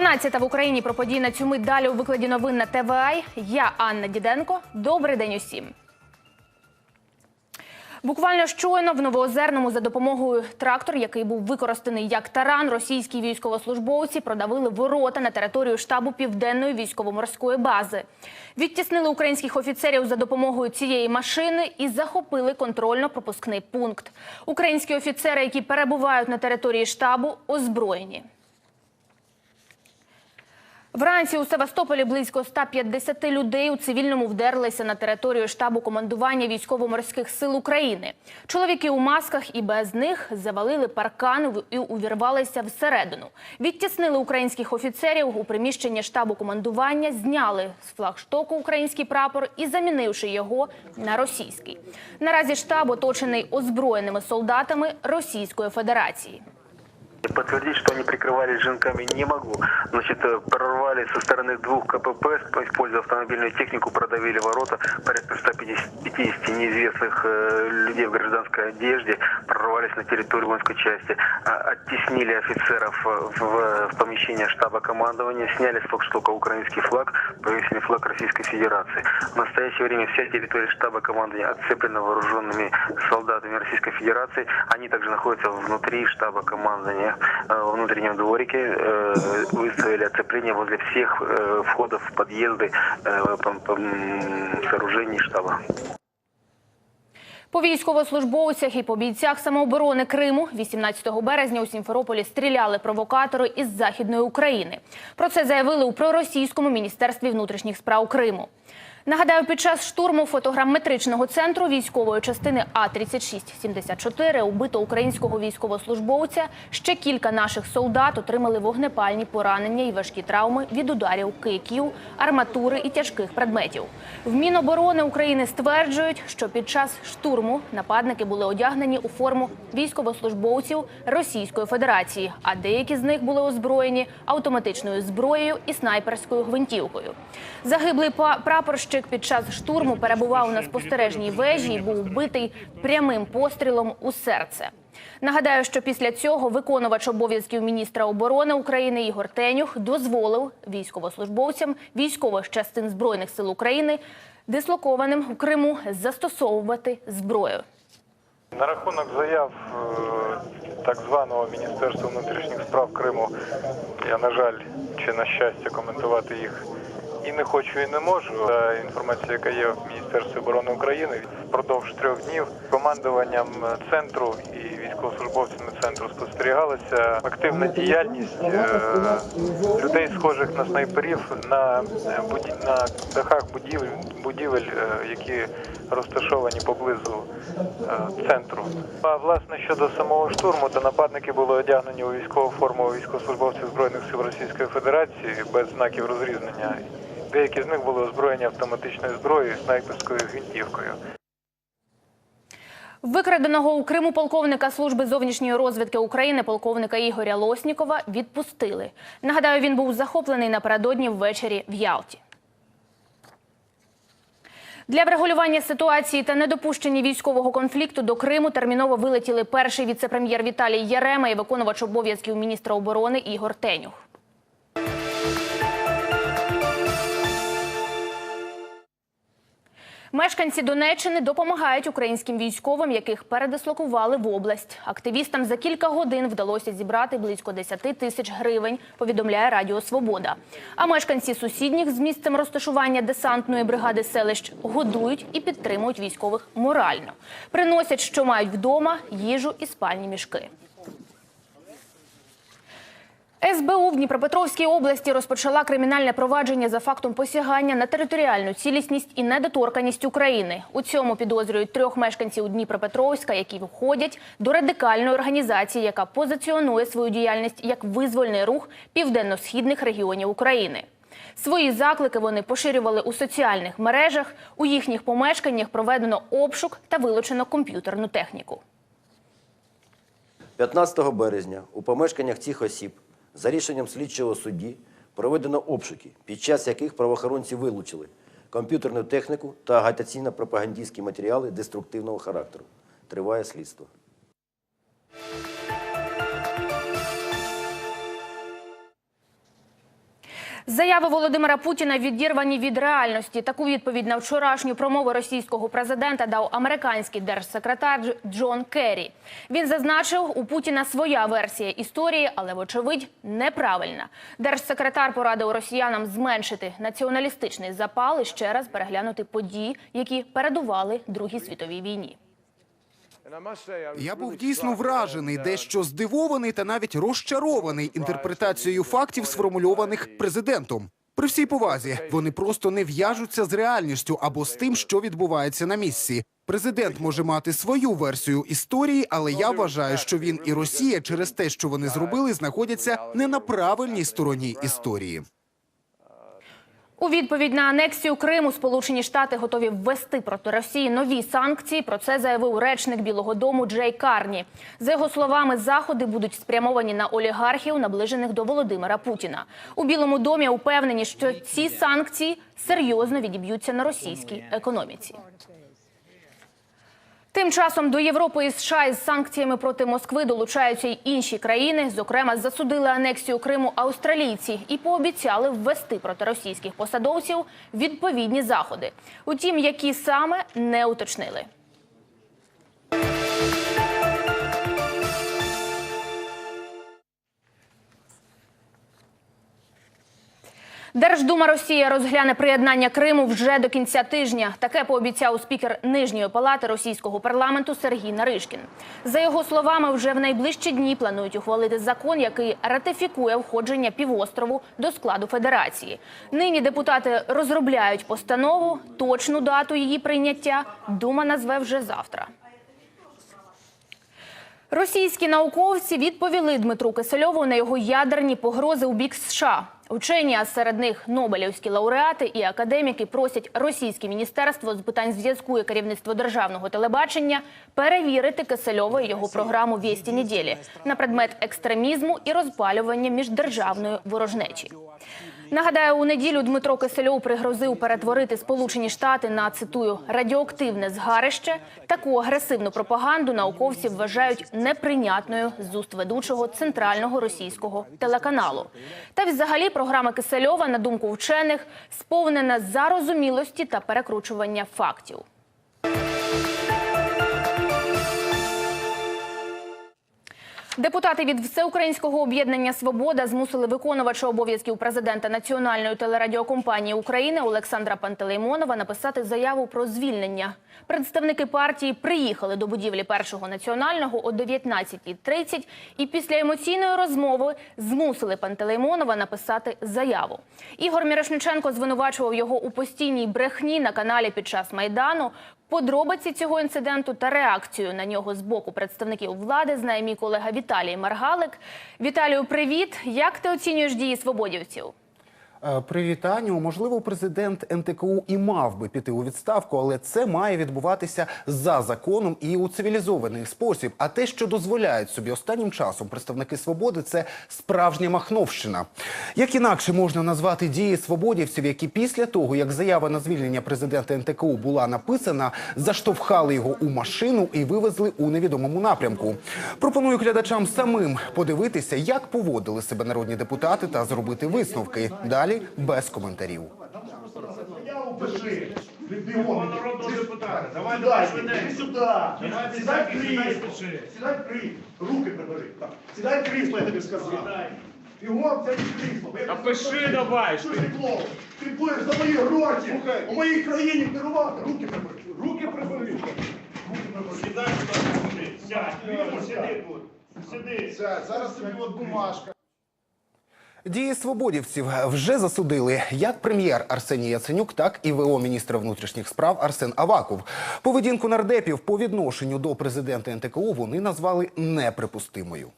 12 в Україні про події на цю мить далі у викладі новин на ТВА. Я Анна Діденко. Добрий день усім. Буквально щойно в Новоозерному за допомогою трактор, який був використаний як таран, російські військовослужбовці продавили ворота на територію штабу південної військово-морської бази. Відтіснили українських офіцерів за допомогою цієї машини і захопили контрольно-пропускний пункт. Українські офіцери, які перебувають на території штабу, озброєні. Вранці у Севастополі близько 150 людей у цивільному вдерлися на територію штабу командування військово-морських сил України. Чоловіки у масках і без них завалили паркан і увірвалися всередину. Відтіснили українських офіцерів у приміщенні штабу командування, зняли з флагштоку український прапор і замінивши його на російський. Наразі штаб оточений озброєними солдатами Російської Федерації. Подтвердить, что они прикрывались жинками, не могу. Значит, э, прорвали со стороны двух КПП, используя автомобильную технику, продавили ворота. Порядка 150 неизвестных э, людей в гражданской одежде прорвались на территорию воинской части, а, оттеснили офицеров э, в, в помещение штаба командования, сняли с флагштока украинский флаг, повесили флаг Российской Федерации. В настоящее время вся территория штаба командования отцеплена вооруженными солдатами Российской Федерации. Они также находятся внутри штаба командования э, во внутреннем дворике. Э, Выставили оцепление возле всех э, входов в подъезды э, пом- пом- сооружений штаба. По військовослужбовцях і по бійцях самооборони Криму 18 березня у Сімферополі стріляли провокатори із західної України. Про це заявили у проросійському міністерстві внутрішніх справ Криму. Нагадаю, під час штурму фотограметричного центру військової частини А 3674 убито українського військовослужбовця. Ще кілька наших солдат отримали вогнепальні поранення і важкі травми від ударів кийків, арматури і тяжких предметів. В Міноборони України стверджують, що під час штурму нападники були одягнені у форму військовослужбовців Російської Федерації, а деякі з них були озброєні автоматичною зброєю і снайперською гвинтівкою. Загиблий па- прапорщик під час штурму перебував на спостережній вежі і був вбитий прямим пострілом у серце. Нагадаю, що після цього виконувач обов'язків міністра оборони України Ігор Тенюх дозволив військовослужбовцям військових частин збройних сил України, дислокованим в Криму, застосовувати зброю. На рахунок заяв е, так званого Міністерства внутрішніх справ Криму, я, на жаль, чи на щастя, коментувати їх і не хочу, і не можу. Та інформація, яка є в Міністерстві оборони України, впродовж трьох днів командуванням центру і військовослужбовцями центру спостерігалася активна діяльність е, людей, схожих на снайперів на, на дахах будівель, будівель, е, які розташовані поблизу е, центру. А власне щодо самого штурму, то нападники були одягнені у військову форму військовослужбовців збройних сил Російської Федерації без знаків розрізнення. Деякі з них були озброєні автоматичною зброєю, снайперською гвинтівкою. Викраденого у Криму полковника служби зовнішньої розвідки України, полковника Ігоря Лоснікова, відпустили. Нагадаю, він був захоплений напередодні ввечері в Ялті. Для врегулювання ситуації та недопущення військового конфлікту до Криму терміново вилетіли перший віце-прем'єр Віталій Ярема і виконувач обов'язків міністра оборони Ігор Тенюх. Мешканці Донеччини допомагають українським військовим, яких передислокували в область. Активістам за кілька годин вдалося зібрати близько 10 тисяч гривень, повідомляє Радіо Свобода. А мешканці сусідніх з місцем розташування десантної бригади селищ годують і підтримують військових морально. Приносять, що мають вдома, їжу і спальні мішки. СБУ в Дніпропетровській області розпочала кримінальне провадження за фактом посягання на територіальну цілісність і недоторканість України. У цьому підозрюють трьох мешканців Дніпропетровська, які входять до радикальної організації, яка позиціонує свою діяльність як визвольний рух південно-східних регіонів України. Свої заклики вони поширювали у соціальних мережах. У їхніх помешканнях проведено обшук та вилучено комп'ютерну техніку. 15 березня у помешканнях цих осіб за рішенням слідчого судді проведено обшуки, під час яких правоохоронці вилучили комп'ютерну техніку та агітаційно-пропагандистські матеріали деструктивного характеру. Триває слідство. Заяви Володимира Путіна відірвані від реальності. Таку відповідь на вчорашню промову російського президента дав американський держсекретар Джон Керрі. Він зазначив, у Путіна своя версія історії, але вочевидь неправильна. Держсекретар порадив росіянам зменшити націоналістичний запал і ще раз переглянути події, які передували Другій світовій війні. Я був дійсно вражений, дещо здивований та навіть розчарований інтерпретацією фактів, сформульованих президентом. При всій повазі вони просто не в'яжуться з реальністю або з тим, що відбувається на місці. Президент може мати свою версію історії, але я вважаю, що він і Росія через те, що вони зробили, знаходяться не на правильній стороні історії. У відповідь на анексію Криму Сполучені Штати готові ввести проти Росії нові санкції. Про це заявив речник Білого Дому Джей Карні. За його словами, заходи будуть спрямовані на олігархів, наближених до Володимира Путіна. У Білому домі упевнені, що ці санкції серйозно відіб'ються на російській економіці. Тим часом до Європи і США із санкціями проти Москви долучаються й інші країни. Зокрема, засудили анексію Криму австралійці і пообіцяли ввести проти російських посадовців відповідні заходи. Утім, які саме не уточнили. Держдума Росія розгляне приєднання Криму вже до кінця тижня. Таке пообіцяв спікер нижньої палати російського парламенту Сергій Наришкін. За його словами, вже в найближчі дні планують ухвалити закон, який ратифікує входження півострову до складу федерації. Нині депутати розробляють постанову. Точну дату її прийняття дума назве вже завтра. Російські науковці відповіли Дмитру Кисельову на його ядерні погрози у бік США. Учені, а серед них Нобелівські лауреати і академіки просять російське міністерство з питань зв'язку і керівництво державного телебачення перевірити Кисельова і його програму «Вєсті неділі» на предмет екстремізму і розпалювання міждержавної ворожнечі. Нагадаю, у неділю Дмитро Кисельов пригрозив перетворити Сполучені Штати на цитую радіоактивне згарище. Таку агресивну пропаганду науковці вважають неприйнятною з уст ведучого центрального російського телеканалу. Та взагалі програма Кисельова, на думку вчених, сповнена зарозумілості та перекручування фактів. Депутати від Всеукраїнського об'єднання Свобода змусили виконувача обов'язків президента Національної телерадіокомпанії України Олександра Пантелеймонова написати заяву про звільнення. Представники партії приїхали до будівлі першого національного о 19.30 і після емоційної розмови змусили Пантелеймонова написати заяву. Ігор Мірошниченко звинувачував його у постійній брехні на каналі під час майдану. Подробиці цього інциденту та реакцію на нього з боку представників влади знає мій колега Віталій Маргалик. Віталію, привіт! Як ти оцінюєш дії свободівців? Е, Привіт, Аню. Можливо, президент НТКУ і мав би піти у відставку, але це має відбуватися за законом і у цивілізований спосіб. А те, що дозволяють собі останнім часом представники свободи, це справжня махновщина. Як інакше можна назвати дії свободівців, які після того, як заява на звільнення президента НТКУ була написана, заштовхали його у машину і вивезли у невідомому напрямку. Пропоную глядачам самим подивитися, як поводили себе народні депутати та зробити висновки. Далі без коментарів. Народного депутата. Давай, давай, Іди сюди. Сідай крісло. Сідай крісло. Руки прибери. Так. Сідай крісло, я тобі сказав. Бігом, сядь в крісло. А пиши давай. Що ти клоун? Ти будеш за мої гроші. У моїй країні керувати. Руки прибери. Руки прибери. Руки прибери. Сідай сюди, сядь. Сиди тут. Сиди. Зараз тобі от бумажка. Дії свободівців вже засудили як прем'єр Арсеній Яценюк, так і ВО міністра внутрішніх справ Арсен Аваков. Поведінку нардепів по відношенню до президента НТКУ вони назвали неприпустимою.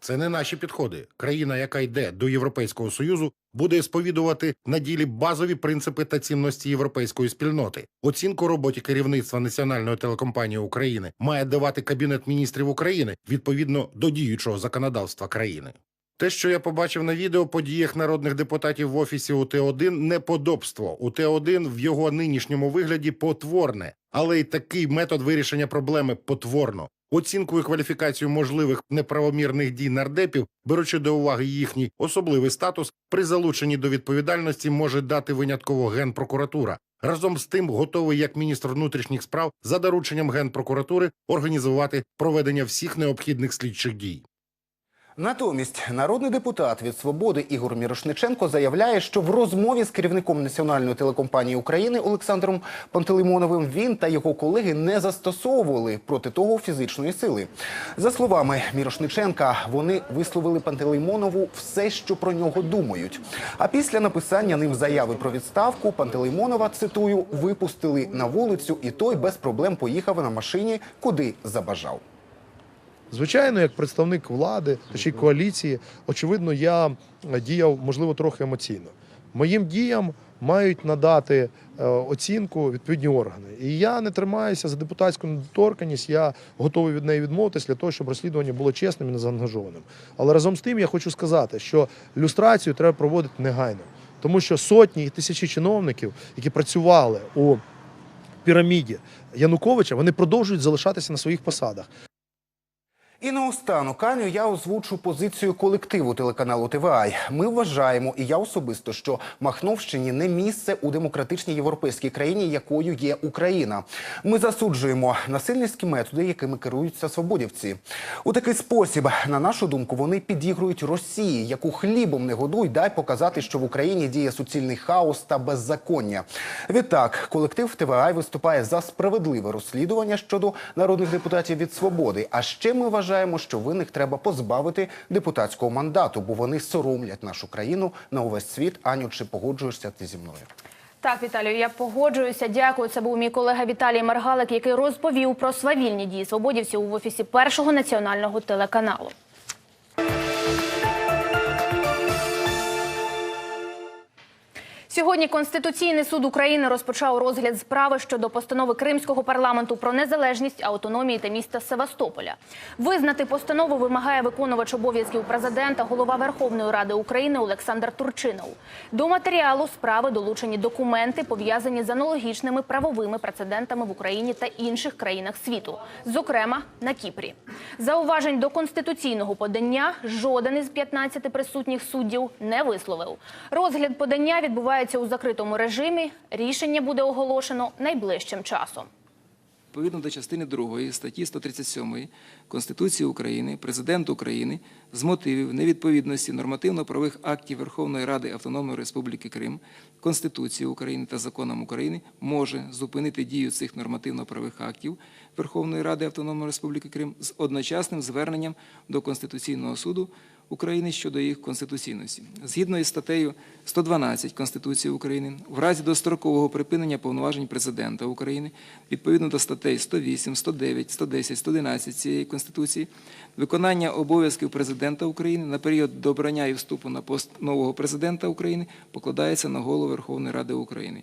Це не наші підходи. Країна, яка йде до Європейського союзу, буде сповідувати на ділі базові принципи та цінності європейської спільноти. Оцінку роботі керівництва Національної телекомпанії України має давати Кабінет міністрів України відповідно до діючого законодавства країни. Те, що я побачив на відео по діях народних депутатів в офісі УТ-1 – неподобство. УТ-1 в його нинішньому вигляді потворне, але й такий метод вирішення проблеми потворно. оцінку і кваліфікацію можливих неправомірних дій нардепів, беручи до уваги їхній особливий статус, при залученні до відповідальності може дати винятково генпрокуратура. Разом з тим, готовий як міністр внутрішніх справ за дорученням генпрокуратури організувати проведення всіх необхідних слідчих дій. Натомість народний депутат від свободи Ігор Мірошниченко заявляє, що в розмові з керівником національної телекомпанії України Олександром Пантелеймоновим він та його колеги не застосовували проти того фізичної сили. За словами Мірошниченка, вони висловили Пантелеймонову все, що про нього думають. А після написання ним заяви про відставку Пантелеймонова цитую випустили на вулицю, і той без проблем поїхав на машині, куди забажав. Звичайно, як представник влади та ще й коаліції, очевидно, я діяв можливо трохи емоційно. Моїм діям мають надати е, оцінку відповідні органи. І я не тримаюся за депутатську недоторканність. Я готовий від неї відмовитися для того, щоб розслідування було чесним і незаангажованим. Але разом з тим я хочу сказати, що люстрацію треба проводити негайно, тому що сотні і тисячі чиновників, які працювали у піраміді Януковича, вони продовжують залишатися на своїх посадах. І наостанок, Аню, я озвучу позицію колективу телеканалу ТВАЙ. Ми вважаємо, і я особисто, що Махновщині не місце у демократичній європейській країні, якою є Україна. Ми засуджуємо насильницькі методи, якими керуються свободівці. У такий спосіб, на нашу думку, вони підігрують Росії, яку хлібом не годуй, дай показати, що в Україні діє суцільний хаос та беззаконня. Відтак, колектив ТВАЙ виступає за справедливе розслідування щодо народних депутатів від свободи. А ще ми вважаємо, що винних треба позбавити депутатського мандату, бо вони соромлять нашу країну на увесь світ. Аню, чи погоджуєшся ти зі мною? Так, Віталію, я погоджуюся. Дякую. Це був мій колега Віталій Маргалик, який розповів про свавільні дії свободівців в офісі першого національного телеканалу. Сьогодні Конституційний суд України розпочав розгляд справи щодо постанови Кримського парламенту про незалежність, автономії та міста Севастополя. Визнати постанову вимагає виконувач обов'язків президента, голова Верховної Ради України Олександр Турчинов. До матеріалу справи долучені документи, пов'язані з аналогічними правовими прецедентами в Україні та інших країнах світу, зокрема на Кіпрі. Зауважень до конституційного подання жоден із 15 присутніх суддів не висловив. Розгляд подання відбувається у закритому режимі. Рішення буде оголошено найближчим часом. Відповідно до частини 2 статті 137 Конституції України, Президент України з мотивів невідповідності нормативно-правових актів Верховної Ради Автономної Республіки Крим, Конституції України та законам України може зупинити дію цих нормативно-правових актів Верховної Ради Автономної Республіки Крим з одночасним зверненням до Конституційного суду України щодо їх конституційності. Згідно із статтею 112 Конституції України, в разі дострокового припинення повноважень президента України, відповідно до статей 108, 109, 110, 111 цієї Конституції, виконання обов'язків президента України на період до обрання і вступу на пост нового президента України покладається на голову Верховної Ради України.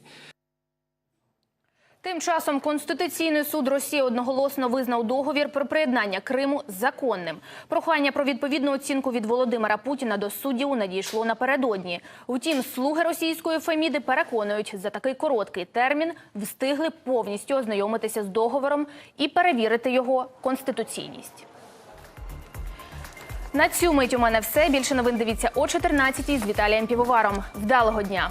Тим часом Конституційний суд Росії одноголосно визнав договір про приєднання Криму законним. Прохання про відповідну оцінку від Володимира Путіна до суддів надійшло напередодні. Втім, слуги російської Феміди переконують, за такий короткий термін встигли повністю ознайомитися з договором і перевірити його конституційність. На цю мить у мене все. Більше новин дивіться о 14 з Віталієм Півоваром. Вдалого дня!